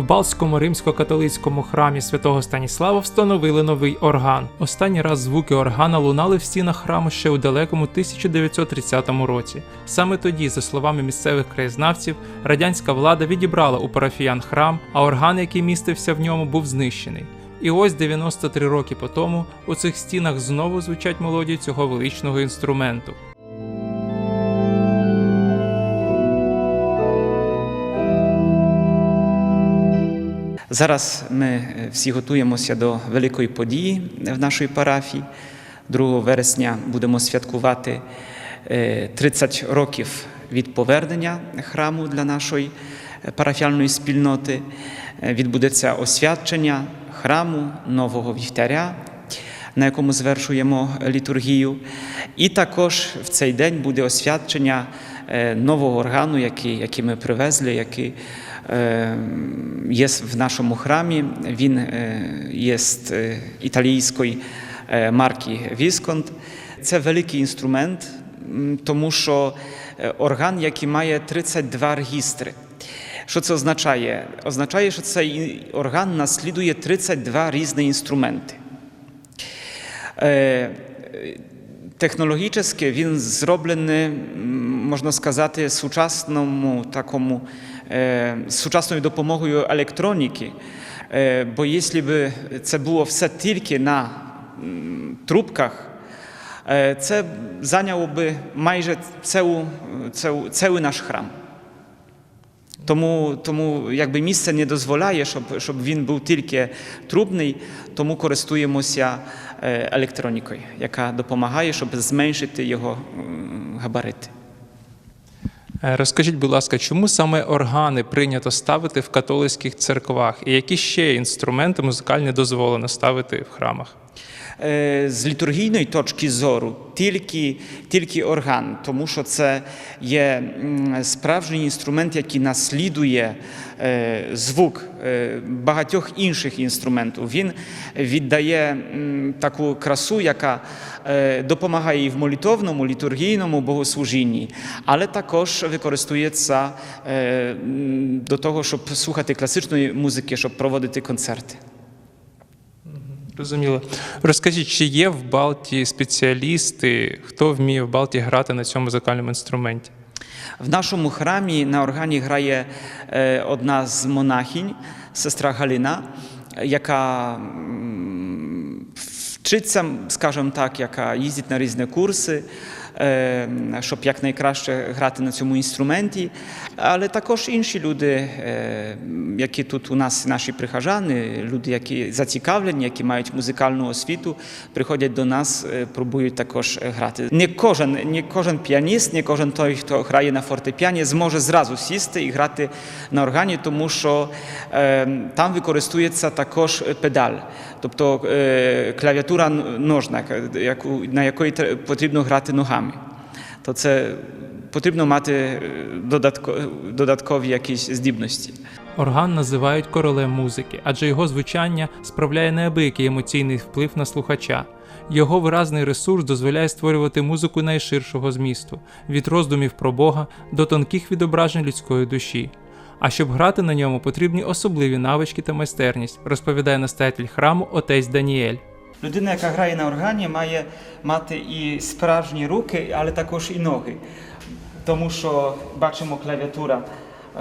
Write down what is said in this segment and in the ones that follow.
В Балтському римсько-католицькому храмі святого Станіслава встановили новий орган. Останній раз звуки органа лунали в стінах храму ще у далекому 1930 році. Саме тоді, за словами місцевих краєзнавців, радянська влада відібрала у парафіян храм, а орган, який містився в ньому, був знищений. І ось 93 роки по тому у цих стінах знову звучать мелодії цього величного інструменту. Зараз ми е, всі готуємося до великої події в нашій парафії. 2 вересня будемо святкувати е, 30 років від повернення храму для нашої е, парафіальної спільноти. Е, Відбудеться освячення храму нового вівтаря, на якому звершуємо літургію. І також в цей день буде освячення е, нового органу, який, який ми привезли, який е, є в нашому храмі. Він е, є е, італійської е, марки Вісконт. Це великий інструмент, тому що е, орган, який має 32 регістри. Що це означає? Означає, що цей орган наслідує 32 різні інструменти. Технологічно він зроблений, можна сказати, сучасному такому, е, сучасною допомогою електроніки. Е, Бо якщо б це було все тільки на трубках, е, це зайняло б майже цілу, цілий наш храм. Тому, тому якби місце не дозволяє, щоб, щоб він був тільки трубний, тому користуємося е, електронікою, яка допомагає, щоб зменшити його габарити. Е, Розкажіть, будь ласка, чому саме органи прийнято ставити в католицьких церквах, і які ще інструменти музикальні дозволено ставити в храмах? Е, З літургійної точки зору тільки, тільки орган, тому що це є справжній інструмент, який наслідує е, звук е, багатьох інших інструментів. Він віддає таку красу, яка допомагає і в молитовному, літургійному богослужінні, але також використовується до того, щоб слухати класичної музики, щоб проводити концерти. Розуміло. Розкажіть, чи є в Балті спеціалісти, хто вміє в Балті грати на цьому музикальному інструменті? В нашому храмі на органі грає е, одна з монахінь, сестра Галина, яка вчиться, скажімо так, яка їздить на різні курси, щоб якнайкраще грати на цьому інструменті. Але також інші люди, е, які тут у нас, наші прихожани, люди, які зацікавлені, які мають музикальну освіту, приходять до нас, е, пробують також е, грати. Не кожен, не кожен піаніст, не кожен той, хто грає на фортепіані, зможе зразу сісти і грати на органі, тому що е, там використовується також педаль, тобто е, клавіатура ножна, на якої потрібно грати ногами. То це потрібно мати е, додаткові якісь здібності. Орган називають королем музики, адже його звучання справляє неабиякий емоційний вплив на слухача. Його виразний ресурс дозволяє створювати музику найширшого змісту від роздумів про Бога до тонких відображень людської душі. А щоб грати на ньому, потрібні особливі навички та майстерність, розповідає настоятель храму отець Даніель. Людина, яка грає на органі, має мати і справжні руки, але також і ноги. Тому що бачимо клавіатура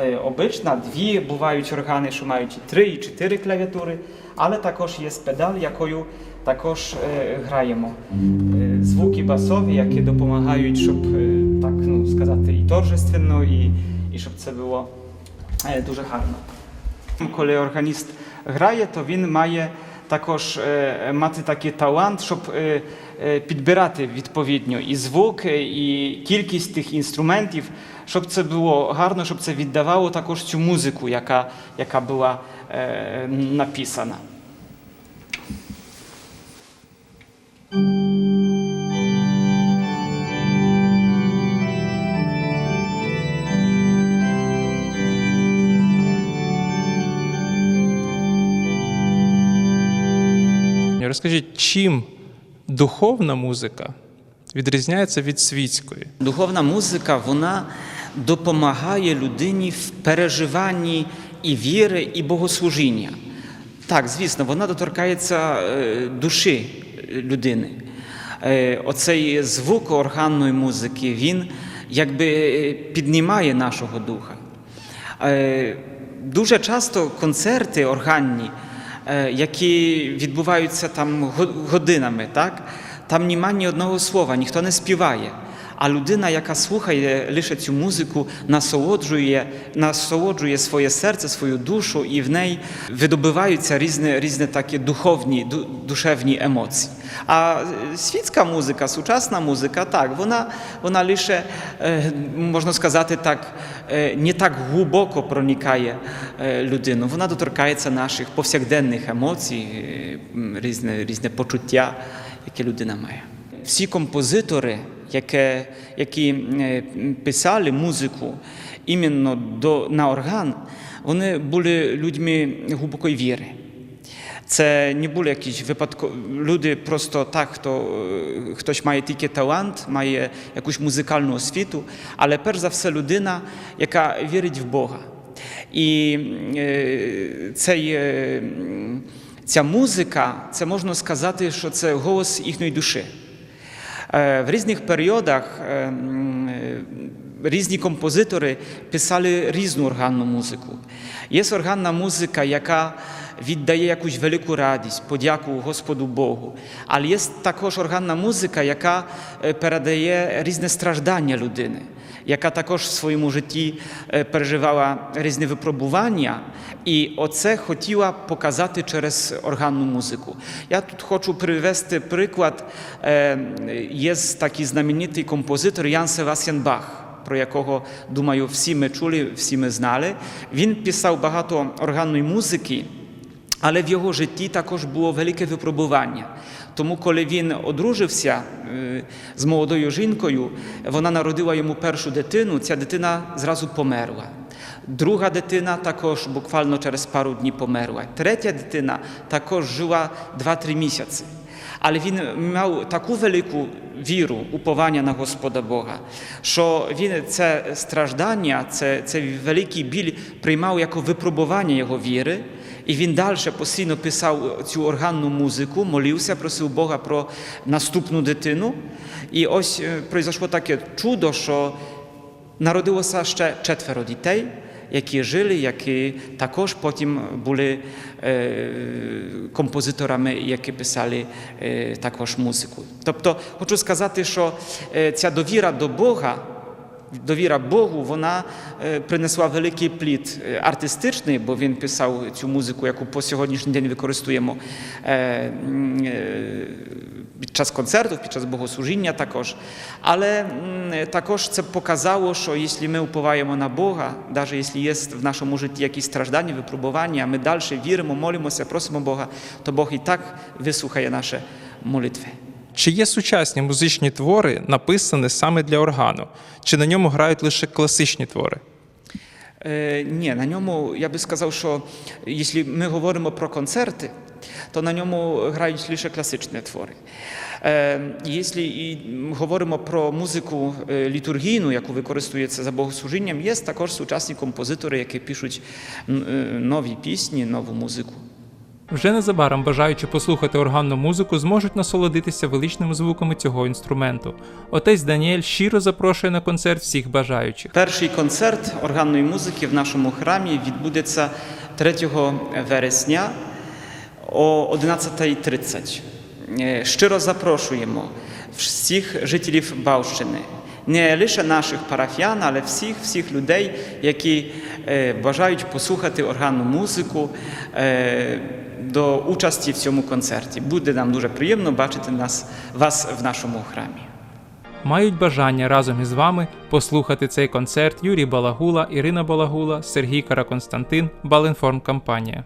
е, обична, дві бувають органи, що мають і три, і чотири клавіатури, але також є педаль, якою також е, граємо. Е, звуки басові, які допомагають, щоб так ну, сказати, і торжественно, і, і щоб це було дуже гарно. Коли органіст грає, то він має також мати такий талант, щоб підбирати відповідно і звук, і кількість тих інструментів, щоб це було гарно, щоб це віддавало також цю музику, яка, яка була написана. Розкажіть, чим духовна музика відрізняється від світської? Духовна музика вона допомагає людині в переживанні і віри, і богослужіння. Так, звісно, вона доторкається е, душі людини. Е, Оцей звук органної музики, він якби е, піднімає нашого духа. Дуже часто концерти органні, які відбуваються там годинами, так? там нема ні одного слова, ніхто не співає. А людина, яка слухає лише цю музику, насолоджує, насолоджує своє серце, свою душу, і в неї видобиваються різні, різні такі духовні, душевні емоції. А е, світська музика, сучасна музика, так, вона, вона лише, е, можна сказати так, е, не так глибоко проникає е, людину. Вона доторкається наших повсякденних емоцій, е, різне, різне почуття, яке людина має. Всі композитори, які які е, писали музику іменно до, на орган, вони були людьми глибокої віри. Це не були якісь випадкові люди, просто так, хто е, хтось має тільки талант, має якусь музикальну освіту, але перш за все людина, яка вірить в Бога. І е, цей, ця музика, це можна сказати, що це голос їхньої душі. Е, В різних періодах різні композитори писали різну органну музику. Є органна музика, яка віддає якусь велику радість, подяку Господу Богу. Але є також органна музика, яка е, передає різне страждання людини, яка також в своєму житті е, переживала різні випробування, і оце хотіла показати через органну музику. Я тут хочу привести приклад. Е, Є такий знаменитий композитор Ян Севастьян Бах. Про якого, думаю, всі ми чули, всі ми знали. Він писав багато органної музики, але в його житті також було велике випробування. Тому, коли він одружився е, з молодою жінкою, вона народила йому першу дитину, ця дитина зразу померла. Друга дитина також буквально через пару днів померла. Третя дитина також жила 2-3 місяці. Але він мав таку велику віру, уповання на Господа Бога, що він це страждання, це, цей великий біль приймав як випробування його віри. І він далі постійно писав цю органну музику, молився, просив Бога про наступну дитину. І ось е, произошло таке чудо, що народилося ще четверо дітей, які жили, які також потім були е, композиторами, які писали е, також музику. Тобто хочу сказати, що е, ця довіра до Бога. Довіра Богу, вона е, принесла великий плід е, артистичний, бо він писав цю музику, яку по сьогоднішній день використовуємо е, м, е, під час концертів, під час богослужіння також. Але м, також це показало, що якщо ми уповаємо на Бога, навіть якщо є в нашому житті якісь страждання, випробування, ми далі віримо, молимося, просимо Бога, то Бог і так вислухає наші молитви. Чи є сучасні музичні твори, написані саме для органу? Чи на ньому грають лише класичні твори? Е, ні, на ньому я би сказав, що якщо ми говоримо про концерти, то на ньому грають лише класичні твори. Е, якщо і говоримо про музику е, літургійну, яку використовується за богослужінням, є також сучасні композитори, які пишуть е, нові пісні, нову музику. Вже незабаром бажаючи послухати органну музику, зможуть насолодитися величними звуками цього інструменту. Отець Даніель щиро запрошує на концерт всіх бажаючих. Перший концерт органної музики в нашому храмі відбудеться 3 вересня о 11.30. Е, Щиро запрошуємо всіх жителів Бавщини, не лише наших парафіян, але всіх всіх людей, які е, бажають послухати органну музику е, до участі в цьому концерті. Буде нам дуже приємно бачити нас, вас в нашому храмі. Мають бажання разом із вами послухати цей концерт Юрій Балагула, Ірина Балагула, Сергій Караконстантин, Балінформ Компанія.